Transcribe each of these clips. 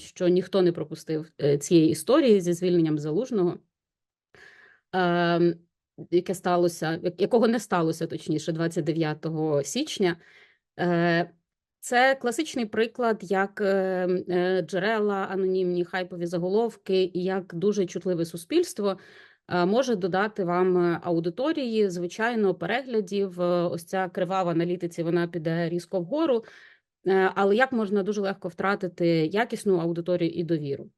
що ніхто не пропустив е, цієї історії зі звільненням залужного, е, яке сталося, якого не сталося точніше 29 січня. Е, Це класичний приклад, як е, е, джерела, анонімні хайпові заголовки, і як дуже чутливе суспільство може додати вам аудиторії, звичайно, переглядів. Ось ця крива в аналітиці вона піде різко вгору. Е, Але як можна дуже легко втратити якісну аудиторію і довіру?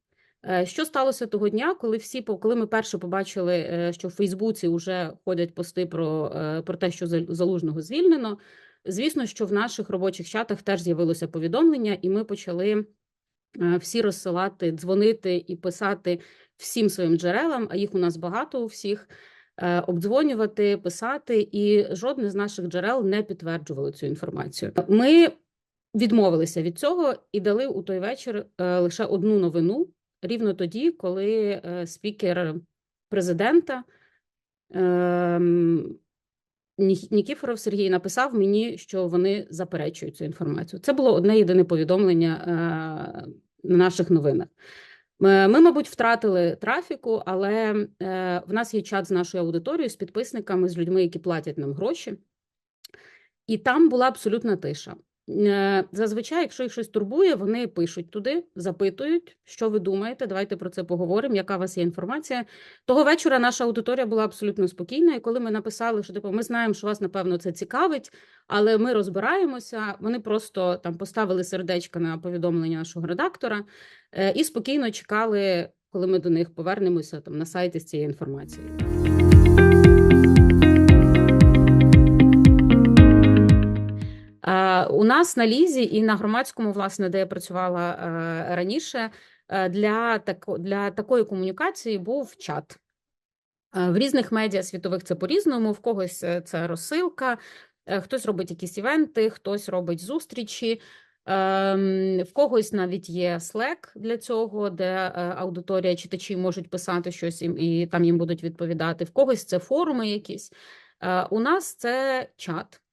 Е, Що сталося того дня, коли всі коли ми перше побачили, е, що в Фейсбуці вже ходять пости про, про те, що Зал- залужного звільнено? Звісно, що в наших робочих чатах теж з'явилося повідомлення, і ми почали всі розсилати, дзвонити і писати всім своїм джерелам, а їх у нас багато у всіх. Обдзвонювати, писати, і жодне з наших джерел не підтверджувало цю інформацію. Ми відмовилися від цього і дали у той вечір е, лише одну новину рівно тоді, коли е, спікер президента ем, Нікіфоров Сергій написав мені, що вони заперечують цю інформацію. Це було одне єдине повідомлення е, на наших новинах. Ми, мабуть, втратили трафіку, але в нас є чат з нашою аудиторією, з підписниками, з людьми, які платять нам гроші. І там була абсолютна тиша. Е, Зазвичай, якщо їх щось турбує, вони пишуть туди, запитують, що ви думаєте. Давайте про це поговоримо. Яка у вас є інформація? Того вечора наша аудиторія була абсолютно спокійна. І коли ми написали, що типу, ми знаємо, що вас напевно це цікавить, але ми розбираємося. Вони просто там поставили сердечко на повідомлення нашого редактора е, і спокійно чекали, коли ми до них повернемося там на сайті з цією інформацією. У нас на лізі і на громадському, власне, де я працювала е, раніше, е, для, тако, для такої комунікації був чат. Е, В різних медіа світових це по-різному, в когось е, це розсилка, е, хтось робить якісь івенти, хтось робить зустрічі, ем, в когось навіть є Slack для цього, де е, аудиторія читачі можуть писати щось і, там їм будуть відповідати. В когось це форуми якісь. Е, У нас це чат е,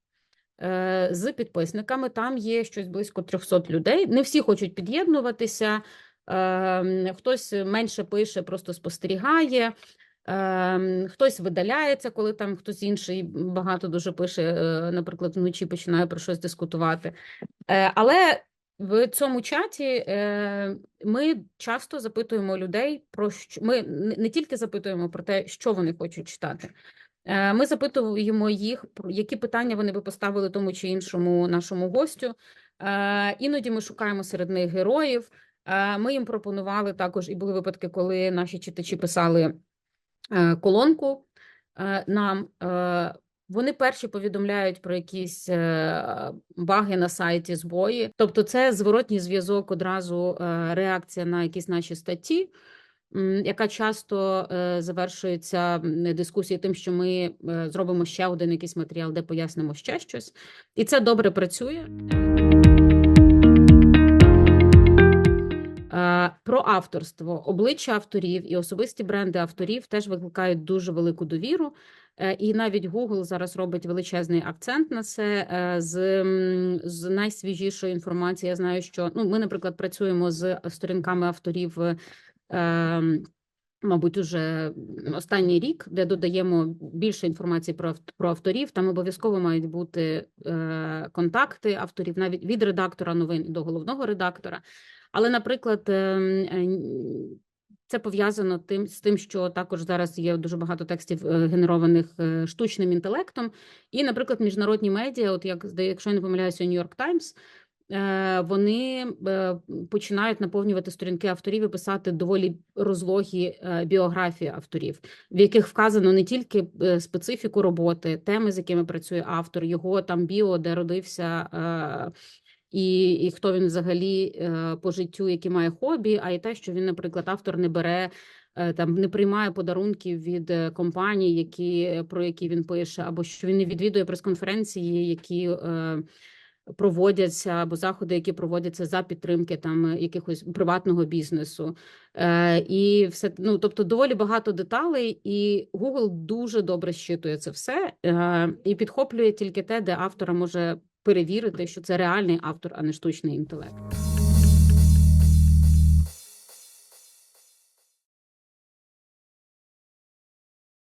з підписниками. Там є щось близько 300 людей. Не всі хочуть під'єднуватися. Ем, Хтось менше пише, просто спостерігає. Ем, Хтось видаляється, коли там хтось інший багато дуже пише, е, наприклад, вночі починає про щось дискутувати. Е, Але в цьому чаті е, ми часто запитуємо людей про що ми не тільки запитуємо про те, що вони хочуть читати. Е, Ми запитуємо їх, які питання вони би поставили тому чи іншому нашому гостю. Е, Іноді ми шукаємо серед них героїв. Е, Ми їм пропонували також, і були випадки, коли наші читачі писали колонку нам. Вони перші повідомляють про якісь баги на сайті збої. Тобто, це зворотній зв'язок одразу реакція на якісь наші статті, яка часто е, завершується дискусією тим, що ми е, зробимо ще один якийсь матеріал, де пояснимо ще щось, і це добре працює. Е, Про авторство, обличчя авторів і особисті бренди авторів теж викликають дуже велику довіру. І навіть Google зараз робить величезний акцент на це. З, з найсвіжішої інформації я знаю, що ну, ми, наприклад, працюємо з сторінками авторів. Е, Мабуть, уже останній рік, де додаємо більше інформації про про авторів. Там обов'язково мають бути е, контакти авторів, навіть від редактора новин до головного редактора. Але, наприклад, ем, е, це пов'язано тим з тим, що також зараз є дуже багато текстів е, генерованих штучним інтелектом. І, наприклад, міжнародні медіа, от як якщо я не помиляюся, Нью-Йорк Таймс. Е, Вони е, починають наповнювати сторінки авторів і писати доволі розлогі е, біографії авторів, в яких вказано не тільки специфіку роботи, теми, з якими працює автор, його там біо, де родився, і, і хто він взагалі по життю, які має хобі, а й те, що він, наприклад, автор не бере. Там не приймає подарунків від компаній, які про які він пише, або що він не відвідує прес-конференції, які проводяться, або заходи, які проводяться за підтримки там е, якихось приватного бізнесу. Е, і все ну, тобто, доволі багато деталей, і Google дуже добре щитує це все е, і підхоплює тільки те, де автора може перевірити, що це реальний автор, а не штучний інтелект.